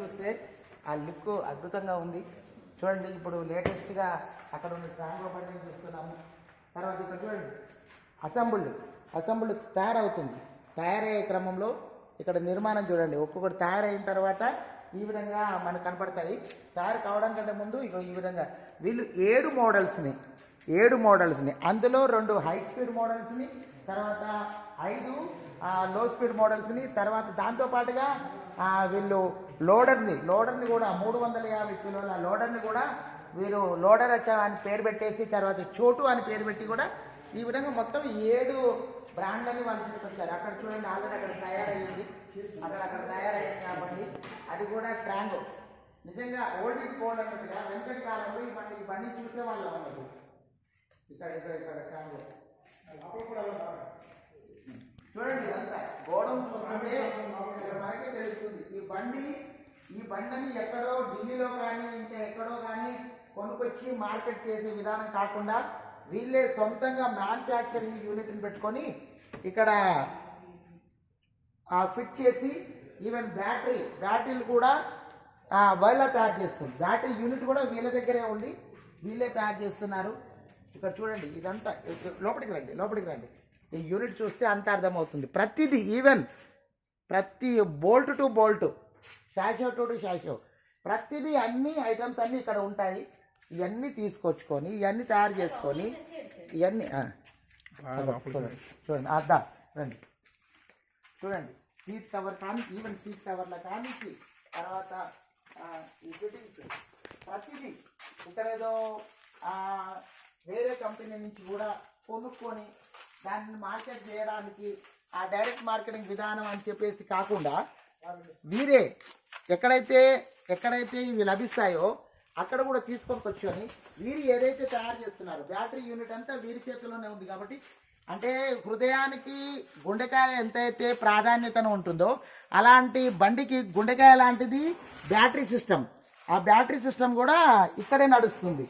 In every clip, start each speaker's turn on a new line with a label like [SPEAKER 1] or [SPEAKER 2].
[SPEAKER 1] చూస్తే ఆ లుక్ అద్భుతంగా ఉంది. చూడండి ఇప్పుడు లేటెస్ట్గా అక్కడ ఉన్న ట్రాంగో బండిని చూస్తున్నాము. తర్వాత ఇక్కడ చూడండి అసెంబుల్డ్ అసెంబుల్డ్ తయారవుతుంది. తయారయ్యే క్రమంలో ఇక్కడ నిర్మాణం చూడండి ఒక్కొక్కటి తయారైన తర్వాత ఈ విధంగా మనకు కనపడతాయి. తయారు కావడం కంటే ముందు ఇక ఈ విధంగా. వీళ్ళు ఏడు మోడల్స్ని ఏడు మోడల్స్ని. అందులో రెండు హై స్పీడ్ మోడల్స్ని తర్వాత ఐదు లో స్పీడ్ మోడల్స్ని తర్వాత దాంతో పాటుగా వీళ్ళు లోడర్ని లోడర్ని కూడా మూడు వందల యాభై కిలోల లోడర్ని కూడా వీరు లోడర్ వచ్చా అని పేరు పెట్టేసి తర్వాత చోటు అని పేరు పెట్టి కూడా ఈ విధంగా మొత్తం ఏడు బ్రాండ్లని వాళ్ళు తీసుకొచ్చారు. అక్కడ చూడండి ఆల్రెడీ అక్కడ తయారయ్యింది అక్కడ అక్కడ తయారయ్యింది కాబట్టి అది కూడా ట్రాంగో. నిజంగా ఓల్డ్ ఈజ్ గోల్డ్ అన్నట్టుగా వెంకట కాలంలో ఇవన్నీ ఇవన్నీ చూసేవాళ్ళు బండి అన్నట్టు ఇక్కడ ఇక్కడ ఇక్కడ ట్రాంగో చూడండి ఇదంతా. గోడం చూస్తుంటే మనకే తెలుస్తుంది. ఈ బండి ఈ బండిని ఎక్కడో ఢిల్లీలో కానీ ఇంకా ఎక్కడో కానీ కొనుక్కొచ్చి మార్కెట్ చేసే విధానం కాకుండా వీళ్ళే సొంతంగా మ్యానుఫ్యాక్చరింగ్ యూనిట్ని పెట్టుకొని ఇక్కడ ఫిట్ చేసి ఈవెన్ బ్యాటరీ బ్యాటరీలు కూడా ఆ, తయారు చేస్తుంది బ్యాటరీ యూనిట్ కూడా వీళ్ళ దగ్గరే ఉండి వీళ్ళే తయారు చేస్తున్నారు. ఇక్కడ చూడండి ఇదంతా లోపలికి రండి లోపలికి రండి. ఈ యూనిట్ చూస్తే అంత అర్థమవుతుంది. ప్రతిదీ ఈవెన్ ప్రతి బోల్ట్ టు బోల్ట్ షాషో టు షాషో ప్రతిదీ అన్ని ఐటమ్స్ అన్నీ ఇక్కడ ఉంటాయి. ఇవన్నీ తీసుకొచ్చుకొని ఇవన్నీ తయారు చేసుకొని ఇవన్నీ. చూడండి చూడండి అద్దా రండి. చూడండి సీట్ కవర్ కానీ ఈవెన్ సీట్ కవర్ల కానీ తర్వాత ఈ ఫిట్టింగ్స్ ప్రతిదీ ఇక్కడ ఏదో ఆ, వేరే కంపెనీ నుంచి కూడా కొనుక్కొని దాన్ని మార్కెట్ చేయడానికి ఆ డైరెక్ట్ మార్కెటింగ్ విధానం అని చెప్పేసి కాకుండా వీరే ఎక్కడైతే ఎక్కడైతే ఇవి లభిస్తాయో అక్కడ కూడా తీసుకొని కూర్చొని వీరు ఏదైతే తయారు చేస్తున్నారు బ్యాటరీ యూనిట్ అంతా వీరి చేతిలోనే ఉంది కాబట్టి అంటే హృదయానికి గుండెకాయ ఎంతైతే ప్రాధాన్యతను ఉంటుందో అలాంటి బండికి గుండెకాయ లాంటిది బ్యాటరీ సిస్టమ్. ఆ బ్యాటరీ సిస్టమ్ కూడా ఇక్కడే నడుస్తుంది.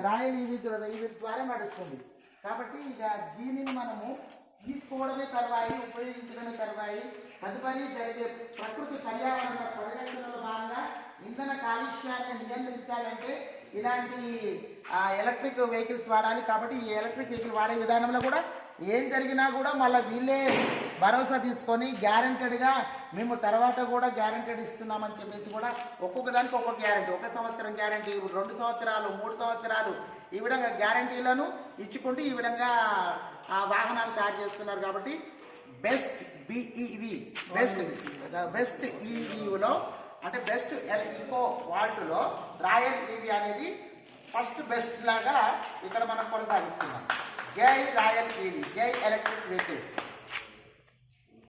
[SPEAKER 1] రాయల్ ఈవీ ఈవీ ద్వారా నడుస్తుంది. కాబట్టి ఇక దీనిని మనము తీసుకోవడమే తర్వాయి ఉపయోగించడమే తర్వాయి. తదుపరి జరిగే ప్రకృతి పర్యావరణ పరిరక్షణలో భాగంగా ఇంధన కాలుష్యాన్ని నియంత్రించాలంటే ఇలాంటి ఆ, ఎలక్ట్రిక్ వెహికల్స్ వాడాలి. కాబట్టి ఈ ఎలక్ట్రిక్ వెహికల్ వాడే విధానంలో కూడా ఏం జరిగినా కూడా మళ్ళీ వీళ్ళే భరోసా తీసుకొని గ్యారంటెడ్గా మేము తర్వాత కూడా గ్యారంటెడ్ ఇస్తున్నామని చెప్పేసి కూడా ఒక్కొక్క దానికి ఒక్కొక్క గ్యారంటీ. ఒక సంవత్సరం గ్యారంటీ రెండు సంవత్సరాలు మూడు సంవత్సరాలు ఈ విధంగా గ్యారంటీలను ఇచ్చుకుంటూ ఈ విధంగా ఆ వాహనాలు తయారు చేస్తున్నారు కాబట్టి బెస్ట్ బిఈవి బెస్ట్ బెస్ట్ ఈవీలో అంటే బెస్ట్ ఈకో వాల్ట్లో రాయల్ ఈవీ అనేది ఫస్ట్ బెస్ట్ లాగా ఇక్కడ మనం కొనసాగిస్తున్నాం. జై రాయల్ ఈవీ జై ఎలక్ట్రిక్ వెహికల్స్